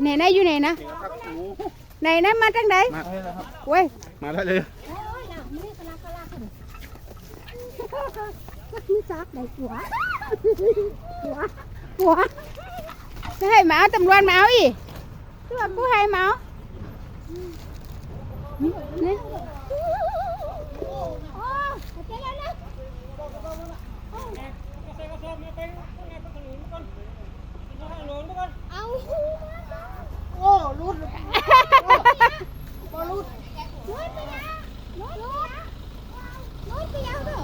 ไหนนะอยู่ไหนนะนี่ครับโอ้โหไหนนะมาจากไหนมาได้แล้วครับเว้ยมาได้เลยนี่ซักได้หัวหัวหัวจะให้หมาเอาตำรวจมาเอาอีกตำรวจผู้ให้มาเอานี่ โอ้เจ๊แล้วนะเอาโอ้รุดบ่รุดรุดไปนะรุดรุดรุดไปเอาเด้อ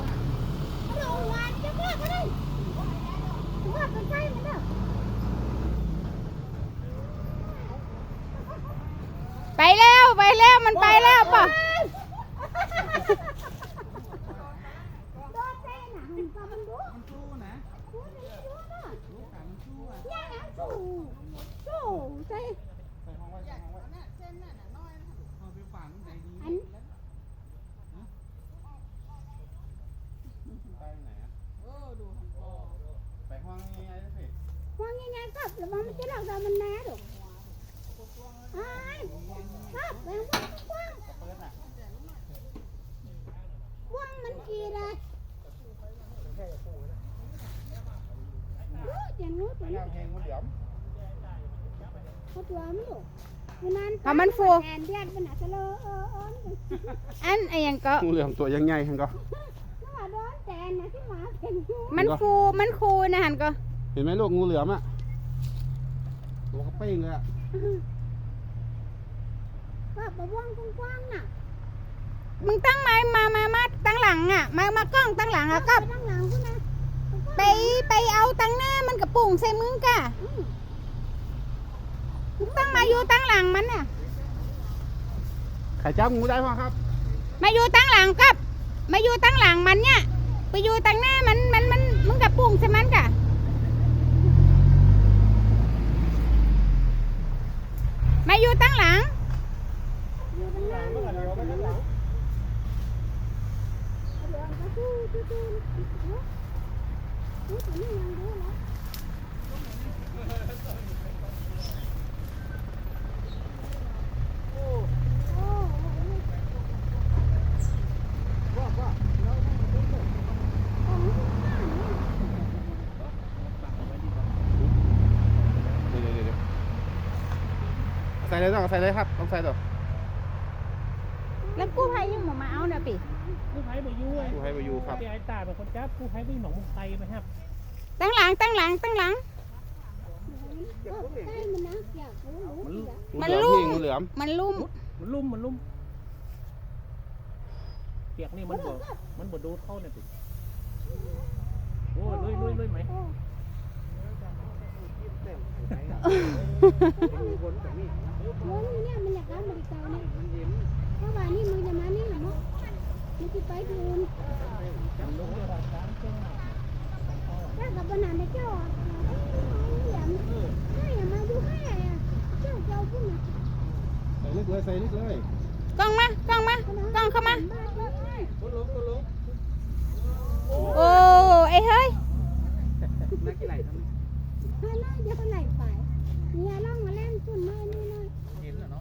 เอาหวานจังเลยก็ได้ว่าเป็นไงมันเด้อ ไป แล้วไปแล้วมันไปแล้วป่ะโดนเต้นอะมันก็มันรู้มันสู้นะสู้นะสู้นะสู้ขามันสู้อะย่าหนังสู้สู้ใส่อันไปไหนอะเออดูไปห้องยังไงสิว่าง่ายๆครับระวังมันจะหลอกเรามันแน่ดูไอ้ครับแหวงว่างกว้างกว้างมันกี่เลยรู้จังรู้ตัวนี้ ย่างเพลงงูเหลี่ยม เขาตัวมันอยู่ วันนั้นเอามันฟูแอนเดียนมันอาจจะเลอะเออเอออันไอ้หยังก็งูเหลี่ยมตัวยังไงทั้งก็ ถ้าว่าโดนแตนนะที่หมาเป็นอยู่มันฟูมันคูนะหันก็เห็นไหมลูกงูเหลือมอะตัวกระเป้งเลยอะว่าบะว่างกว้างๆน่ะมึงตั้งไม้มามามาตั้งหลังอะมามากล้องตั้งหลังอะก็ไปตั้งหลังกูนะไปไปเอาตั้งหน้ามันกระปุ่งใส่มึงกะ อืมมึง ตั้งมาอยู่ตั้งหลังมันน่ะใครจับงูได้พ่อครับ มาอยู่ตั้งหลังกับ มาอยู่ตั้งหลังมันเนี่ย ไปอยู่ตั้งหน้ามันมันมันมึงกระปุ่งใส่มันกะมาอยู่ตั้งหลังอยู่ข้างล่างอยู่ข้างล่างเดี๋ยวก็สู้สู้สู้รู้ตัวนี้ยังรู้แล้ว เดี๋ยวเดี๋ยวเดี๋ยวใส่เลยต้องใส่เลยครับต้องใส่ตัวแล้วกู้ภัยยังบ่มาเอาเนี่ยปิผู้ภัยบ่อยู่ไอ้ผู้ให้ไปอยู่ครับพี่ไอ้ตาเป็นคนจับผู้ภัยวิ่งหนองมุงไทยนะครับ ตั้งหลังตั้งหลังตั้งหลังใช่มันนะอยากรู้รู้อยากมันงูลุ่มเหลือมมันลุ่มมันลุ่มมันลุ่มเปียกนี่มันบ่มันบ่ดูดเข้าเนี่ยติโอ้ยลุยลุยลุยไหม muốn như này mình là cá mà đi tàu này có bà đi mình là má đi là nó nó chỉ phải luôn ถ้ากับปัญหาในเจ้าอะอย่างให้อย่ามาดูให้อะเจ้าเจ้าพูดนะใส่ลึกเลยใส่ลึกเลยกล้องมากล้องมากล้องเข้ามาโอ้ไอ้เฮ้ยนักกีฬาทำให้น้อยเดี๋ยวไหลไปเนี่ยล่องมาเล่นจุ่นน้อยนี่น้อย เห็นแล้วเนาะ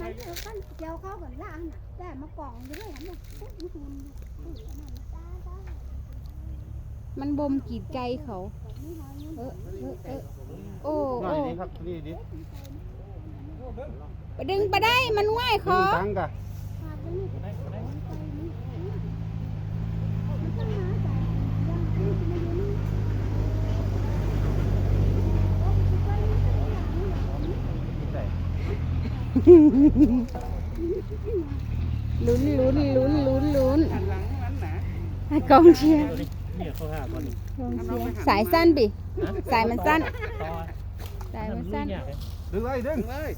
เจ้าอะมันเจ้ากันเจ้าเขาก่อนล่างน่ะแต่มากล่องด้วยนะเนี่ยอุ้ยคุณอุ้ยอันนั้นจ้าจ้ามันบ่มกีดใจเขานี่หอยเออเออเออโอ้หน่อยโอ้นี้ครับนี่ดิไปดึงไปได้มันง่ายขอ ตั้งกะ พาไปนี่ ไหนไหน ไปนี่มันต้องหาใจยังไม่มาอยู่นี่โอ้ยไปนี่ไปหลังนี่หลังนี่ ใส่ ลุ้นลุ้นลุ้นลุ้นลุ้นหันหลังนั้นนะให้กองเชียร์ตัวนี้เนี่ยเขาหาก่อนนี่กองเชียร์สายสั้นปิสายมันสั้นต่อสายมัมันนลุสั้ยนยากเลยดึงเลยดึงเลย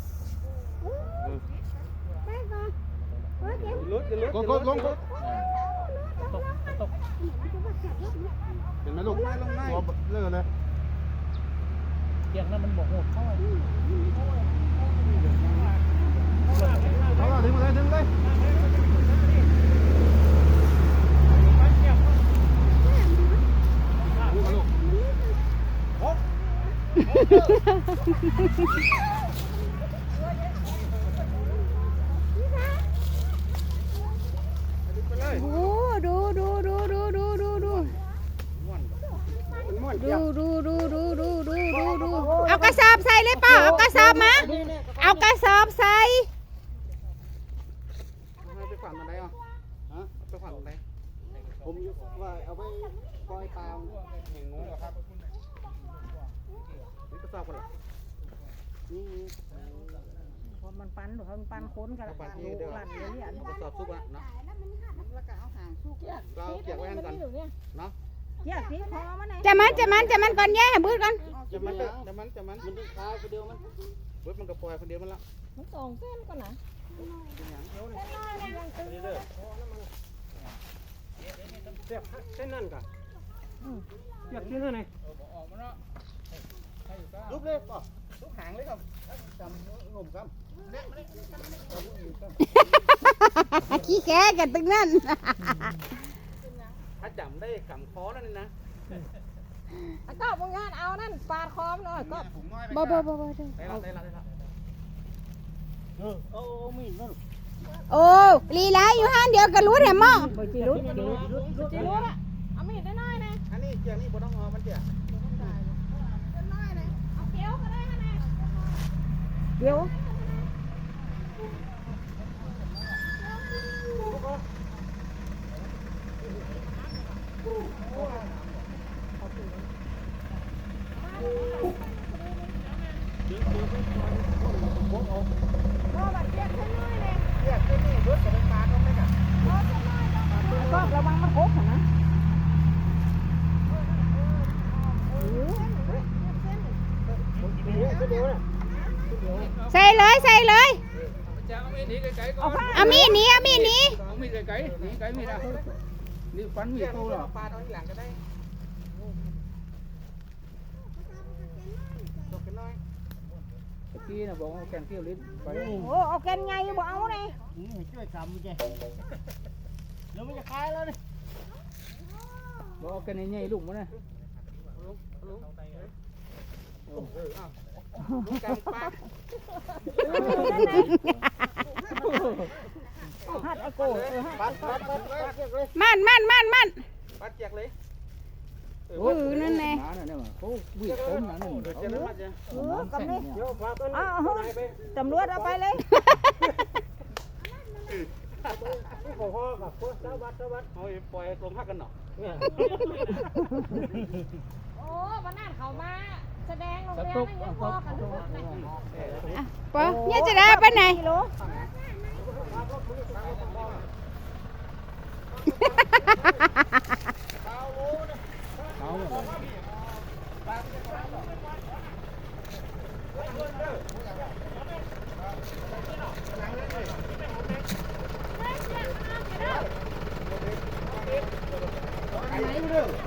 ไปก่อนโอ้ยเดี๋ยวลุดลุดกดกดลงกดตกตกเห็นไหมลูกตัวเลื่อนเลยเปียกนั่นมันบ่โหดเข้าไอ้เอาละ ดึงเลยดึงเลยโอ้ดูดูดูดูดูดูดูดูดูดูดูดูดูดูดูเอากระสอบใส่เลยป้าเอากระสอบมา เอากระสอบใส่ เอาไปฝังตรงไหนอะฮะเอาไปฝังตรงไหนผมว่าเอาไปปล่อยปลาเห็นงูเหรอครับนี่ก็ทราบกันเหรอนี่พอมันปันหรือมันปันค้นกันเอาปลาที่ลูกเดียวหลานเดี๋ยวนี้อันเอากระสอบซุปอะเนาะแล้วก็เอาหางสู้เกี้ยเราเก็บไว้ให้กันเนาะเกี้ยสีคอมันไหนจะมันจะมันจะมันก่อนแย่ให้บืดก่อนจะมันจะมันจะมันมันได้คายคนเดียวมันเบิดมันก็ปล่อยคนเดียวมันละมันสองเส้นก่อนนะ เป็นหยังเส้นนั่นกะอยากกินอะไรรูปเล็กป่ะรูปหางเล็กครับจำหนุ่มครับขี้แค่กันตึงนั่นถ้าจำได้กำคอนี่นนะก็มึงงานเอานั่นปาดคอมหน่อยก็บ่บ่บ่บ่ได้ละได้ละได้ละ โอ้ลีแล้วอยู่ห้านเดียวก็รู้แหละหมออันนี้เกียงนี่บนต้องงอมันเกียงเดี๋ยว ใส่เลยใส่เลยจะเอามีดหนีไกลๆก่อนเอามีดหนี้เอามีดหนี้เอามีดไกลๆหนีไกลมีดอะนี่ฟันมีเจีดยงโตนี่หรอปลาตอนหลังก็ได้ตกกันน้อยเมื่อกี้นะบอกว่าแกงเที่ยวลิ้นไปโอ้เอาแกนไงบ่เอาเลยนี่ช่วยกำเจีเดี๋ยวมันจะคายแล้วนี่บอกเอาแกงใหญ่ๆลูกมันนะลุงลุงโอ้เอออ้าวลุงก ฮัดอโกเออฮัดปัดปัดปัดปัดเจียงเลยมันมันมันมันปัดเจียงเลยเออนั่นแหละหมาเนี่ยเขาวิ่งผมนะนั่นเดียวเจียงเลยมาเจียงเออกำนี่เดี๋ยวฝากกันอ้าวตำรวจเอาไปเลยขอพ่อกับพ่อเจ้าวัดเจ้าวัดเอาปล่อยลงพักกันเนาะโอ้วันนั้นเขามา แสดงโรงเรียนนั่นยังพอกันทุกคนเลยอะปอเนี่ยจะได้ไปไหนกิโลเอาเลย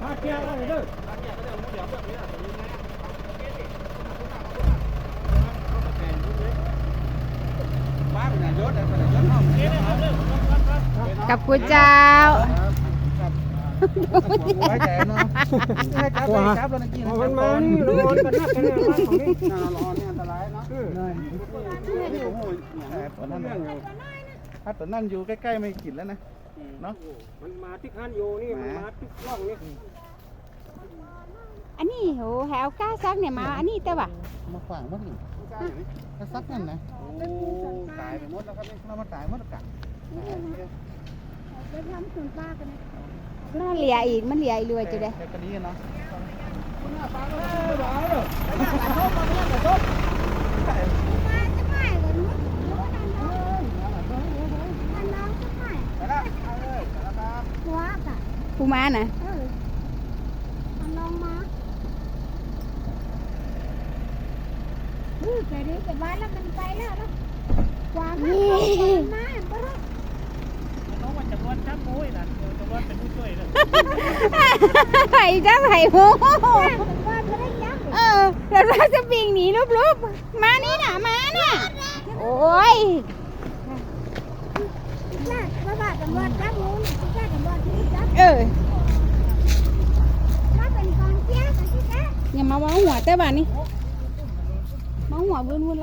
บ้านเนี่ยยศอะไรยศห้องเนี่ย กับกูเจ้าไว้ใจเนาะให้จับไปจับแล้วนะกินมันมานี่ร้อนกันนักกันเนี่ยร้อนของนี่ร้อนเนี่ยอันตรายเนาะนี่โอ้โหตอนนั้นถ้าตอนนั้นอยู่ใกล้ๆไม่กินแล้วนะเนาะมันมาที่คันอยู่นี่มันมาที่กล้องนี่อันนี้โหแหวก้าซักเนี่ยมาอันนี้แต่ว่ามาขวางมัน กระซักนั่นนะตายไปหมดแล้วครับนี่เรามาตายหมดแล้วกันเดี๋ยวทำสวนป้ากันนะมันเหลียอีกมันเหลียอีกเลยจุดเลยอนนี้เนาะผู้มาน่ะ เออแต่นี้แต่บ้านแล้วมันไปแล้วเนาะกวางมันมาปะน้องว่าจะรวนจับมุ้ยนะจะรวนเป็นผู้ช่วยเลยไผ่จ้าไผ่โหบ้านไม่ได้ยังเออแล้วเราจะปิงหนีรูปๆมานี่น่ะมาน่ะโอ้ยน่าว่าบ้านตำรวจจับงูนี่ที่แค่ตำรวจที่จับเออถ้าเป็นกองเชียร์ก็ที่แค่อย่ามาวางหัวแต่บ้านนี้ เองหัววุ่น